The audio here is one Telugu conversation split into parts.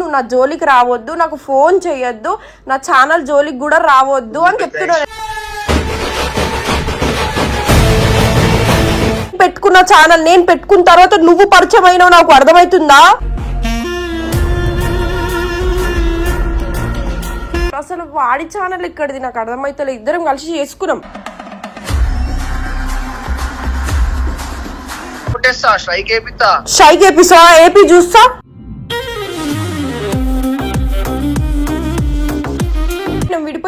నువ్వు నా జోలికి రావద్దు నాకు ఫోన్ చేయొద్దు నా ఛానల్ జోలికి కూడా రావద్దు అని చెప్తున్నాను పెట్టుకున్న ఛానల్ నేను పెట్టుకున్న తర్వాత నువ్వు పరిచయం అయినావు నాకు అర్థమవుతుందా? అసలు వాడి ఛానల్ ఇక్కడిది నాకు అర్థమైతలే. ఇద్దరం కలిసి చేసుకున్నాం. స్ట్రైక్ ఎపిసా ఏపీ చూస్తా.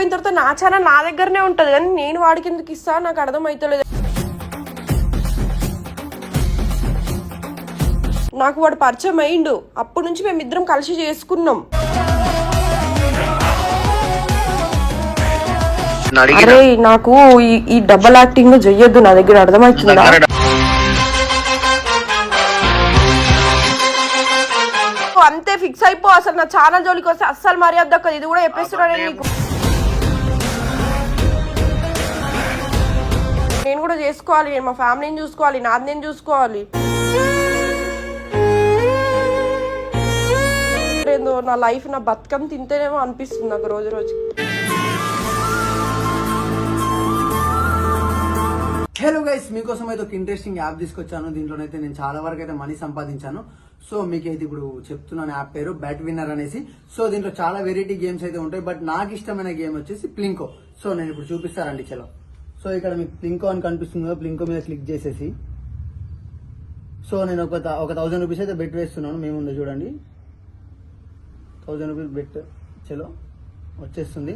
విడిపోయిన తర్వాత నా ఛానల్ నా దగ్గరనే ఉంటది కానీ నేను వాడికి ఎందుకు ఇస్తా? నాకు అర్థమైతలేదు. నాకు వాడు పరిచయం అయిండు అప్పటి నుంచి మేము ఇద్దరం కలిసి చేసుకున్నాం. అరే నాకు ఈ- ఈ డబల్ యాక్టింగ్ చెయ్యొద్దు నా దగ్గర అర్థమవుతుందా అంతే ఫిక్స్ అయిపో. అసలు నా ఛానల్ జోలికి వస్తే అస్సలు మర్యాద దక్కదు. ఇది కూడా చెప్పేస్తున్నా నేను నీకు. నేను కూడా చేసుకోవాలి నేను మా ఫ్యామిలీని చూసుకోవాలి నాది నేను చూసుకోవాలి. ఏందో నా లైఫ్ నా బతుకం తింటేనేమో అనిపిస్తుంది నాకు రోజు రోజు. హలో గైస్ మీకోసం అయితే ఒక ఇంట్రెస్టింగ్ యాప్ తీసుకొచ్చాను. దీంట్లోనైతే నేను చాలా వరకు అయితే మనీ సంపాదించాను. సో మీకైతే ఇప్పుడు చెప్తున్నాను యాప్ పేరు బ్యాట్ విన్నర్ అనేసి. సో దీంట్లో చాలా వెరైటీ గేమ్స్ అయితే ఉంటాయి. బట్ నాకు ఇష్టమైన గేమ్ వచ్చేసి ప్లింకో సో నేను ఇప్పుడు చూపిస్తారండి చలో. సో ఇక్కడ మీకు ప్లింకో అని కనిపిస్తుంది కదా ప్లింకో మీద క్లిక్ చేసేసి. సో నేను ఒక ఒక థౌసండ్ రూపీస్ అయితే బెట్ వేస్తున్నాను మేముందో చూడండి. థౌసండ్ రూపీస్ బెట్ చలో వచ్చేస్తుంది.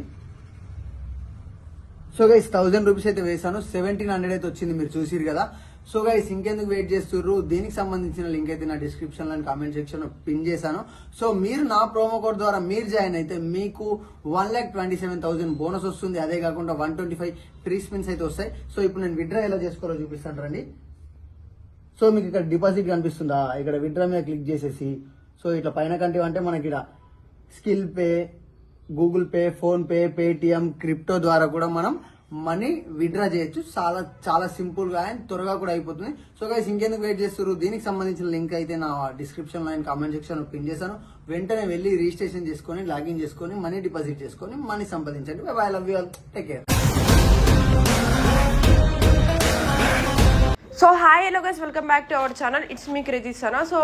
సో గైస్ థౌసండ్ రూపీస్ అయితే వేసాను సెవెంటీన్ హండ్రెడ్ అయితే వచ్చింది మీరు చూసిరు కదా. సో గైస్ ఇంకెందుకు వెయిట్ చేస్తుర్రు? దీనికి సంబంధించిన లింక్ అయితే నా డిస్క్రిప్షన్లో కామెంట్ సెక్షన్లో పిన్ చేశాను. సో మీరు నా ప్రోమో కోడ్ ద్వారా మీరు జాయిన్ అయితే మీకు one lakh twenty seven thousand bonus వస్తుంది. అదే కాకుండా one twenty five free spins అయితే వస్తాయి. సో ఇప్పుడు నేను విడ్రా ఎలా చేసుకోవాలో చూపిస్తాను రండి. సో మీకు ఇక్కడ డిపాజిట్ కనిపిస్తుందా? ఇక్కడ విడ్రా మీద క్లిక్ చేసేసి సో ఇట్లా పైన కంటే అంటే మనకి ఇక్కడ skill pay Google pay PhonePe Paytm crypto ద్వారా కూడా మనం మనీ విడ్రా చేయొచ్చు. చాలా చాలా సింపుల్గా అండ్ త్వరగా కూడా అయిపోతుంది. సో గైస్ ఇంకెందుకు వెయిట్ చేస్తారు దీనికి సంబంధించిన లింక్ అయితే నా డిస్క్రిప్షన్లో కామెంట్ సెక్షన్లో పిన్ చేశాను. వెంటనే వెళ్ళి రిజిస్ట్రేషన్ చేసుకొని లాగిన్ చేసుకొని మనీ డిపాజిట్ చేసుకొని money సంపాదించండి. I love you all take care so hi hello guys welcome back to our channel it's me క్రేజీస్తానా so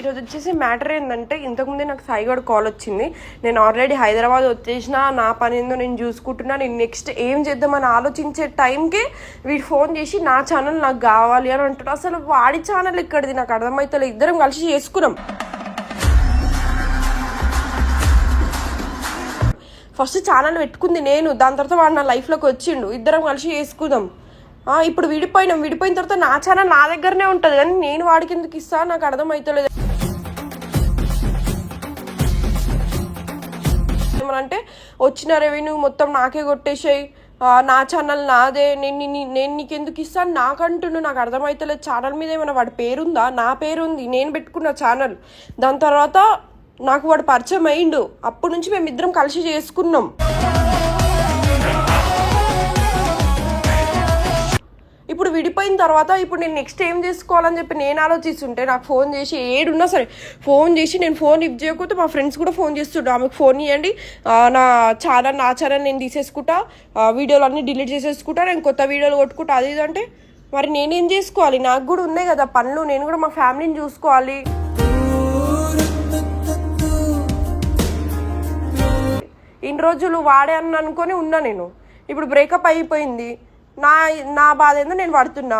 ఈరోజు వచ్చేసి మ్యాటర్ ఏంటంటే ఇంతకుముందే నాకు సాయిగడ్ కాల్ వచ్చింది. నేను ఆల్రెడీ హైదరాబాద్ వచ్చేసిన నా పని ఏందో నేను చూసుకుంటున్నా. నేను నెక్స్ట్ ఏం చేద్దామని ఆలోచించే టైంకి వీడు ఫోన్ చేసి నా ఛానల్ నాకు కావాలి అని అంటాడు. అసలు వాడి ఛానల్ ఇక్కడిది నాకు అర్థమవుతలే ఇద్దరం కలిసి చేసుకున్నాం. ఫస్ట్ ఛానల్ పెట్టుకుంది నేను. దాని తర్వాత వాడు నా లైఫ్లోకి వచ్చిండు. ఇద్దరం కలిసి చేసుకుందాం ఇప్పుడు విడిపోయినాం. విడిపోయిన తర్వాత నా ఛానల్ నా దగ్గరనే ఉంటుంది. కానీ నేను వాడికి ఎందుకు ఇస్తా? నాకు అర్థమవుతలేదు ఏమనంటే వచ్చిన రెవెన్యూ మొత్తం నాకే కొట్టేసాయి. నా ఛానల్ నాదే. నేను నేను నీకు ఎందుకు ఇస్తాను నాకంటున్నా. నాకు అర్థమవుతలేదు ఛానల్ మీద ఏమైనా వాడి పేరుందా? నా పేరుంది. నేను పెట్టుకున్న ఛానల్. దాని తర్వాత నాకు వాడు పరిచయం అయిండు అప్పటి నుంచి మేము ఇద్దరం కలిసి చేసుకున్నాం. ఇప్పుడు విడిపోయిన తర్వాత ఇప్పుడు నేను నెక్స్ట్ ఏం చేసుకోవాలని చెప్పి నేను ఆలోచిస్తుంటే నాకు ఫోన్ చేసి ఏడున్నా సరే ఫోన్ చేసి నేను ఫోన్ లిఫ్ట్ చేయకపోతే మా ఫ్రెండ్స్ కూడా ఫోన్ చేస్తుండ్రు. ఆమెకు ఫోన్ ఇవ్వండి నా ఛానల్ నా ఛానల్ నేను తీసేసుకుంటా. వీడియోలు అన్నీ డిలీట్ చేసేసుకుంటా. నేను కొత్త వీడియోలు కొట్టుకుంటా. అది ఇది అంటే మరి నేనేం చేసుకోవాలి? నాకు కూడా ఉన్నాయి కదా పనులు. నేను కూడా మా ఫ్యామిలీని చూసుకోవాలి. ఇన్ని రోజులు వాడే అని అనుకొని ఉన్నా నేను. ఇప్పుడు బ్రేకప్ అయిపోయింది. నా నా బాధ ఏందో నేను పడుతున్నా.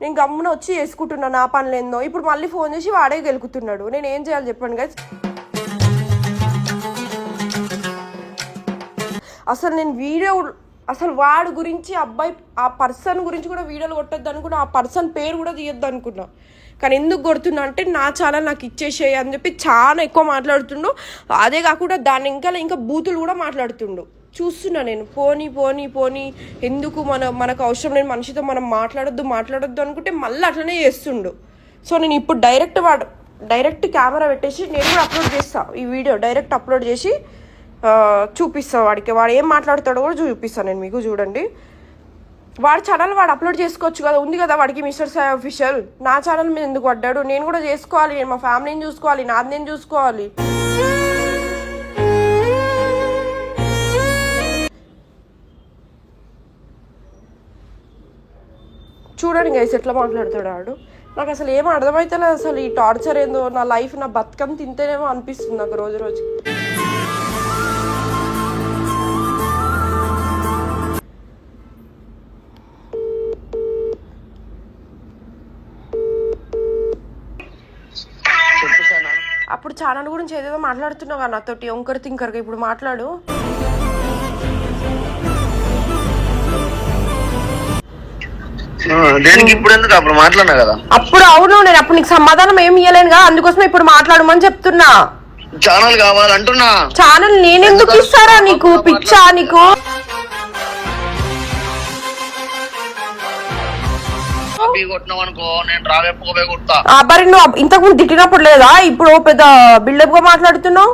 నేను గమ్మున వచ్చి చేసుకుంటున్నా నా పనులు ఏందో. ఇప్పుడు మళ్ళీ ఫోన్ చేసి వాడే గెలుకుతున్నాడు. నేను ఏం చేయాలి చెప్పండి గైస్ అసలు నేను వీడియో అసలు వాడి గురించి అబ్బాయి ఆ పర్సన్ గురించి కూడా వీడియోలు కొట్టద్దు అనుకున్నా ఆ పర్సన్ పేరు కూడా తీయొద్దు అనుకున్నా. కానీ ఎందుకు కొడుతున్నా అంటే నా ఛానల్ నాకు ఇచ్చేసేయి అని చెప్పి చాలా ఎక్కువ మాట్లాడుతుండు. అదే కాకుండా దాని ఇంకా ఇంకా బూతులు కూడా మాట్లాడుతుండు. చూస్తున్నా నేను. పోనీ పోనీ పోనీ ఎందుకు మన మనకు అవసరం లేని మనిషితో మనం మాట్లాడొద్దు మాట్లాడొద్దు అనుకుంటే మళ్ళీ అట్లనే చేస్తుండు. సో నేను ఇప్పుడు డైరెక్ట్ వాడు డైరెక్ట్ కెమెరా పెట్టేసి నేను కూడా అప్లోడ్ చేస్తా. ఈ వీడియో డైరెక్ట్ అప్లోడ్ చేసి చూపిస్తాను వాడికి. వాడు ఏం మాట్లాడతాడో కూడా చూపిస్తాను నేను మీకు చూడండి. వాడి ఛానల్ వాడు అప్లోడ్ చేసుకోవచ్చు కదా ఉంది కదా వాడికి మిస్టర్ సాయి అఫీషియల్. నా ఛానల్ మీద ఎందుకు పడ్డాడు? నేను కూడా చేసుకోవాలి నేను మా ఫ్యామిలీని చూసుకోవాలి నాది నేను చూసుకోవాలి. చూడండి గైస్ ఎట్లా మాట్లాడతాడు ఆడు. నాకు అసలు ఏం అర్థమైతలేదు అసలు ఈ టార్చర్ ఏందో. నా లైఫ్ నా బతుకం తింటేనేమో అనిపిస్తుంది నాకు రోజు రోజు. అప్పుడు ఛానల్ గురించి ఏదేదో మాట్లాడుతున్నావు నాతోటి? ఒంకర్ తింకర్గా ఇప్పుడు మాట్లాడు. దేనికి ఇప్పుడు ఎందుకు అప్పుడు మాట్లాడినా కదా. అప్పుడు అవును నేను అప్పుడు నీకు సమాధానం ఏమి ఇవ్వలేనుగా అందుకోసం ఇప్పుడు మాట్లాడమని చెప్తున్నా. ఛానల్ కావాలంటున్నా. ఛానల్ నేనెందుకు ఇస్తారా నీకు? పిచ్చా నీకు? మరి నువ్వు అప్- ఇంతకుముందు తిట్టినప్పుడు లేదా? ఇప్పుడు పెద్ద బిల్డప్గా మాట్లాడుతున్నావు?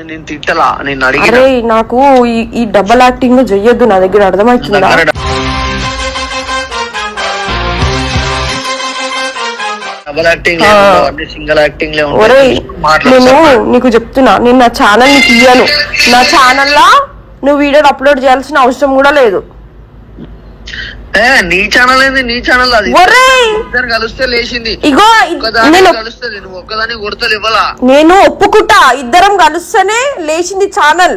నేను తిట్టలా నేను నాకు ఈ ఈ డబల్ యాక్టింగ్ చెయ్యొద్దు నా దగ్గర అర్థమవుతుందా? డబల్ యాక్టింగ్ సింగిల్ యాక్టింగ్ నేను నీకు చెప్తున్నా నేను నా ఛానల్ నీకు ఇయ్యను. నా ఛానల్ లా నువ్వు వీడియోలు అప్లోడ్ చేయాల్సిన అవసరం కూడా లేదు. నీ ఛానల్ ఏంది? నీ ఛానల్ అది. ఇద్దరు కలిస్తే లేచింది. ఇగో నేను ఒక్కదాని కొడతలు ఇవ్వాలా? నేను ఒప్పుకుంటా ఇద్దరం కలిస్తేనే లేచింది ఛానల్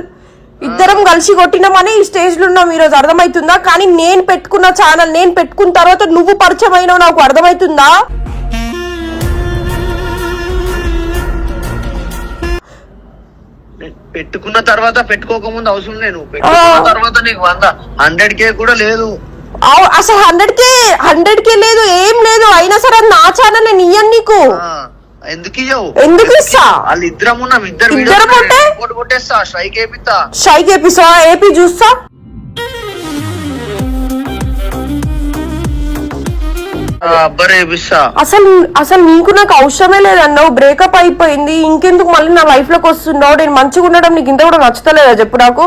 ఇద్దరం కలిసి కొట్టినామని ఈ స్టేజ్లో ఉన్నాం ఈరోజు అర్థమవుతుందా కానీ నేను పెట్టుకున్న ఛానల్ నేను పెట్టుకున్న తర్వాత నువ్వు పరిచయం అయినావు నాకు అర్థమవుతుందా పెట్టుకున్న తర్వాత పెట్టుకోకముందు అవసరం లేదు. పెట్టుకున్న తర్వాత నీకు వంద. హండ్రెడ్ కే కూడా లేదు. అసలు హండ్రెడ్ కే హండ్రెడ్ కే లేదు ఏం లేదు. అయినా సరే నా ఛానల్ నేను ఇయ్యను నీకు. ఎందుకు ఇయ్యవు? ఎందుకు ఇస్తా? వాళ్ళు ఇద్దరం ఉన్నాం ఇద్దరు ఇద్దరం కొట్టేస్తా స్ట్రైక్ వేపిస్తా షైక్ ఏపీసా ఏపీ చూస్తా? అసలు అసలు నీకు నాకు అవసరమే లేదన్నావు. బ్రేకప్ అయిపోయింది. ఇంకెందుకు మళ్ళీ నా లైఫ్లోకి వస్తున్నావు? నేను మంచిగా ఉండడం నీకు ఇంత కూడా నచ్చుతలేదా? చెప్పు నాకు.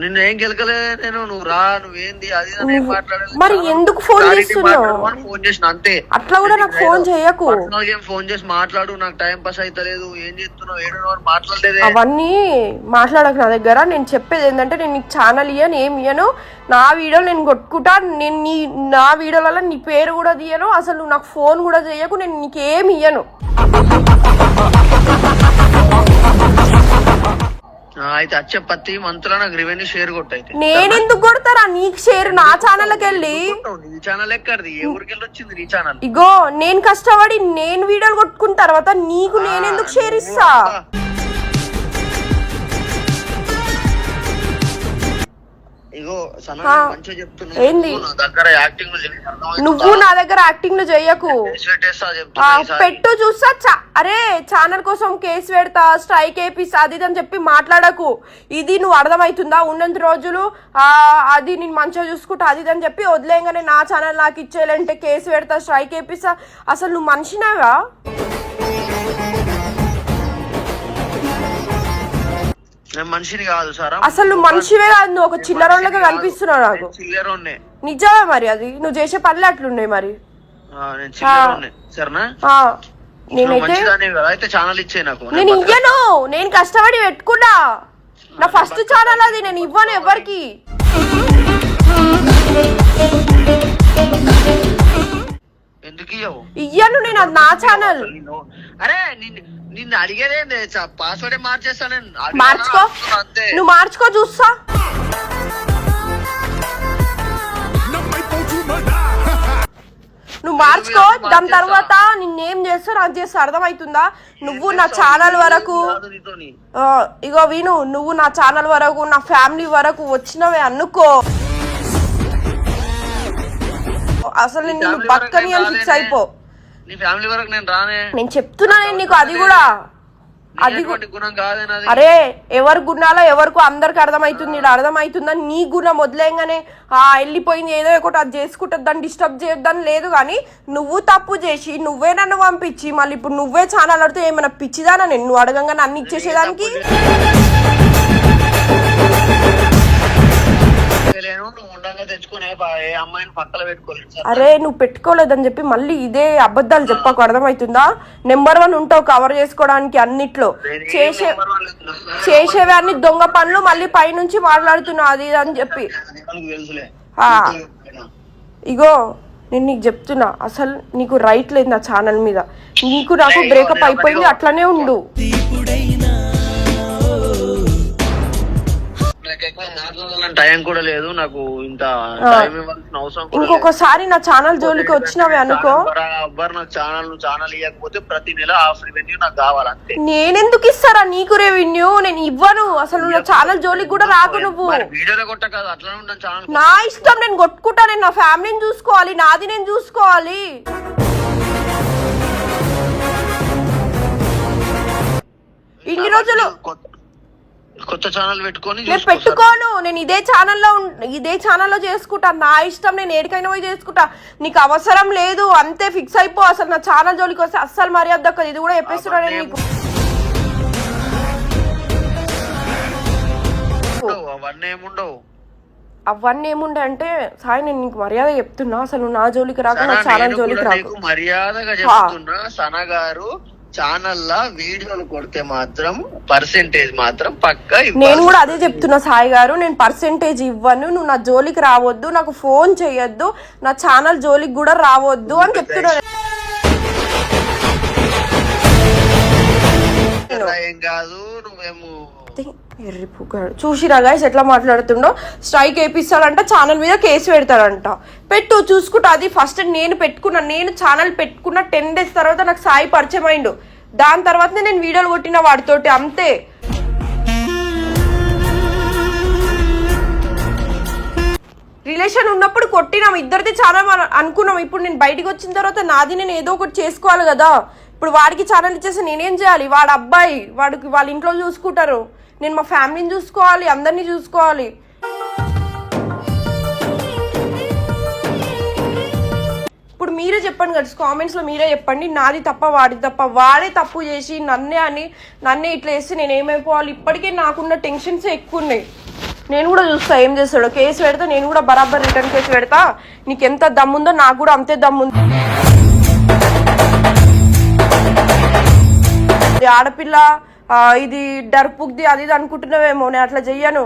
నిన్న ఏం గెలకలే నేను నువ్వు రా నువ్వేంది? అది మాట్లాడలేదు. మరి ఎందుకు ఫోన్ చేస్తున్నావు? ఫోన్ చేసిన అంతే. అట్లా కూడా నాకు ఫోన్ చేయకు. ఫోన్ చేసి మాట్లాడు నాకు టైం పాస్ అయితలేదు ఏం చేస్తున్నావు ఏడు మాట్లాడలేదే. అవన్నీ మాట్లాడక నా దగ్గర. నేను చెప్పేది ఏంటంటే నేను నీకు ఛానల్ ఇయ్యను ఏం ఇయ్యను నా వీడియోలు నేను కొట్టుకుంటా నేను నీ నా వీడియోలలో నీ పేరు కూడా తీయను అసలు నాకు ఫోన్ కూడా చేయకు నేను నీకేం ఇయ్యను. అయితే వచ్చే ప్రతి మంత్లో నాకు రెవెన్యూ షేర్ కొట్టయితే నేనెందుకు కొడతారా? నీకు షేర్ నా ఛానల్కి వెళ్ళి? నీ ఛానల్ ఎక్కడిది? ఏ ఊరికి వెళ్ళి వచ్చింది నీ ఛానల్ ఇగో నేను కష్టపడి నేను వీడియోలు కొట్టుకున్న తర్వాత నీకు నేనెందుకు షేర్ ఇస్తా? ఏంది? నువ్వు నా దగ్గర యాక్టింగ్లో చెయ్యకు. పెట్టు చూస్తా అరే ఛానల్ కోసం కేసు పెడతా స్ట్రైక్ వేపిస్తా అది అని చెప్పి మాట్లాడకు. ఇది నువ్వు అర్థమవుతుందా? ఉన్నంత రోజులు ఆ, అది నేను మంచిగా చూసుకుంటా అది అని చెప్పి వదిలేయంగానే నా ఛానల్ నాకు ఇచ్చేయాలంటే కేసు పెడతా స్ట్రైక్ వేపిస్తా. అసలు నువ్వు మనిషినావా? నేను మనిషిని కాదు సారా. అసలు నువ్వు మనిషివే కాదు నువ్వు ఒక చిల్లరోళ్ళగా కనిపిస్తున్నావు నాకు. చిల్లరోన్నే నిజమే మరి అది. నువ్వు చేసే పనులు అట్లున్నాయి మరి. నేను చిల్లరోన్నే సరేనా? ఆ, నువ్వు నేనైతే మంచిదానే కదా. అయితే ఛానల్ ఇచ్చే నాకు. నేను ఇయ్యను. నేను కష్టపడి పెట్టుకున్నా. నా ఫస్ట్ ఛానల్ అది. నేను ఇవ్వను ఎవరికి. ఎందుకు ఇయ్యను నేను అది నా ఛానల్. అరే నిన్ను అడిగేదే పాస్వర్డ్ మార్చేస్తాను? మార్చుకో. నువ్వు మార్చుకో చూస్తా. నువ్వు మార్చుకో దాని తర్వాత నిన్నేం చేస్తా నాకు చేస్తా అర్థమవుతుందా? నువ్వు నా ఛానల్ వరకు ఇగో విను నువ్వు నా ఛానల్ వరకు నా ఫ్యామిలీ వరకు వచ్చినవే అనుకో. అసలు నేను నిన్ను బతకని అని ఫిక్స్. అయిపో. నీ ఫ్యామిలీ వరకు నేను రానే. నేను చెప్తున్నా నేను నీకు అది కూడా. అది గుణం కాదేనది అరే ఎవరి గుణాలో ఎవరికి అందరికి అర్థమవుతుంది ఇలా అర్థమవుతుందని నీ గుణం వదిలేయంగానే ఆ వెళ్ళిపోయింది ఏదో ఒకటి అది చేసుకుంటుంది దాన్ని డిస్టర్బ్ చేయొద్దని లేదు కానీ నువ్వు తప్పు చేసి నువ్వే నన్ను పంపించి మళ్ళీ ఇప్పుడు నువ్వే ఛానల్ అడితే ఏమైనా పిచ్చిదానా నేను? నువ్వు అడగంగానే అన్ని ఇచ్చేసేదానికి? నువ్వు ఉండగా తెచ్చుకునే ఏ అమ్మాయిని పక్కన పెట్టుకోలేదు సార్. అరే నువ్వు పెట్టుకోలేదని చెప్పి మళ్ళీ ఇదే అబద్ధాలు చెప్పకు అర్థమవుతుందా? నెంబర్ వన్ ఉంటావు కవర్ చేసుకోవడానికి అన్నిట్లో. చేసే చేసేవన్నీ దొంగ పనులు మళ్ళీ పైనుంచి మాట్లాడుతున్నావు అది ఇది అని చెప్పి. నీకు తెలుసులే. ఆ. ఇగో నేను నీకు చెప్తున్నా అసలు నీకు రైట్ లేదు నా ఛానల్ మీద. నీకు నాకు బ్రేకప్ అయిపోయింది అట్లనే ఉండు. నాకు టైం కూడా లేదు నాకు ఇంత టైం ఇవ్వాల్సిన అవసరం కూడా లేదు. ఇంకొకసారి నా ఛానల్ జోలికి వచ్చినావే అనుకో. అబ్బర్ నాకు ఛానల్ నువ్వు ఛానల్ ఇవ్వకపోతే ప్రతి నెల హాఫ్ రెవెన్యూ నాకు కావాలంతే నేనెందుకు ఇస్తారా నీకు రెవెన్యూ? నేను ఇవ్వను. అసలు నా ఛానల్ జోలికి కూడా రాకు నువ్వు. మరి వీడియోలో కొట్ట కాదు అట్లా ఉంటాను ఛానల్ నా ఇష్టం నేను కొట్టుకుంటా నేను నా ఫ్యామిలీని చూసుకోవాలి నాది నేను చూసుకోవాలి. ఇన్ని రోజులు కొత్త- కొత్త ఛానల్ పెట్టుకొని నేను. పెట్టుకోను. నేను ఇదే ఛానల్లో ఇదే ఛానల్లో చేసుకుంటా. నా ఇష్టం నేను ఏడికైనా పోయి చేసుకుంటా. నీకు అవసరం లేదు. అంతే ఫిక్స్ అయిపో. అసలు నా ఛానల్ జోలికి వస్తే అస్సలు మర్యాద దక్కదు. ఇది కూడా చెప్పేస్తున్నా నేను నీకు. అవన్నీ ఏముండవు. అవన్నీ ఏముండే అంటే సాయి నేను నీకు మర్యాద చెప్తున్నా. అసలు నా జోలికి రాక నా ఛానల్ జోలికి రాకు. మర్యాదగా చెప్తున్నా. సన గారు ఛానల్ లా వీడియోలు కొడితే మాత్రం పర్సెంటేజ్ మాత్రం పక్కా. నేను కూడా అదే చెప్తున్నా సాయి గారు నేను పర్సెంటేజ్ ఇవ్వను నువ్వు నా జోలికి రావద్దు నాకు ఫోన్ చేయొద్దు నా ఛానల్ జోలికి కూడా రావద్దు అని చెప్తున్నా ఏం కాదు నువ్వేమో ఎర్రిపుగాడు చూసిరా గైస్ ఎట్లా మాట్లాడుతుండో? స్ట్రైక్ వేపిస్తాడంట ఛానల్ మీద కేసు పెడతాడంట. పెట్టు చూసుకుంటా. అది ఫస్ట్ నేను పెట్టుకున్న నేను ఛానల్ పెట్టుకున్న టెన్ డేస్ తర్వాత నాకు సాయి పరిచయం అయిండు. దాని తర్వాతనే నేను వీడియోలు కొట్టిన వాడితోటి అంతే. రిలేషన్ ఉన్నప్పుడు కొట్టినాం. ఇద్దరిది చాలా అనుకున్నాం. ఇప్పుడు నేను బయటికి వచ్చిన తర్వాత నాది నేను ఏదో ఒకటి చేసుకోవాలి కదా. ఇప్పుడు వాడికి ఛానల్ ఇచ్చేసి నేనేం చేయాలి? వాడు అబ్బాయి వాడికి వాళ్ళ ఇంట్లో చూసుకుంటారు. నేను మా ఫ్యామిలీని చూసుకోవాలి అందరినీ చూసుకోవాలి. ఇప్పుడు మీరే చెప్పండి కదా కామెంట్స్లో మీరే చెప్పండి నాది తప్ప వాడి తప్ప వాడే తప్పు చేసి నన్నే అని నన్నే ఇట్లా వేస్తే నేను ఏమైపోవాలి? ఇప్పటికే నాకున్న టెన్షన్స్ ఎక్కువ ఉన్నాయి. నేను కూడా చూస్తా ఏం చేస్తాడో కేసు పెడతా నేను కూడా బరాబర్ రిటర్న్ కేసు పెడతా. నీకు ఎంత దమ్ముందో నాకు కూడా అంతే దమ్ముంది. ఆడపిల్ల ఇది డర్పుక్ది అది ఇది అనుకుంటున్నావేమో నేను అట్లా చెయ్యను.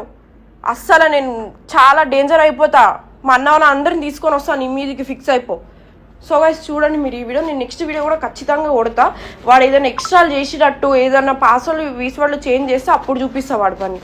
అస్సలు నేను చాలా డేంజర్ అయిపోతా. మా అన్న వాళ్ళ అందరిని తీసుకొని వస్తాను నీ మీదకి ఫిక్స్ అయిపో. సో గైస్ చూడండి మీరు ఈ వీడియో. నేను నెక్స్ట్ వీడియో కూడా ఖచ్చితంగా కొడతా. వాడు ఏదైనా ఎక్స్ట్రా చేసినట్టు ఏదైనా పాస్వర్డ్ వీస్వర్డ్లు చేంజ్ చేస్తే అప్పుడు చూపిస్తా వాడు పని.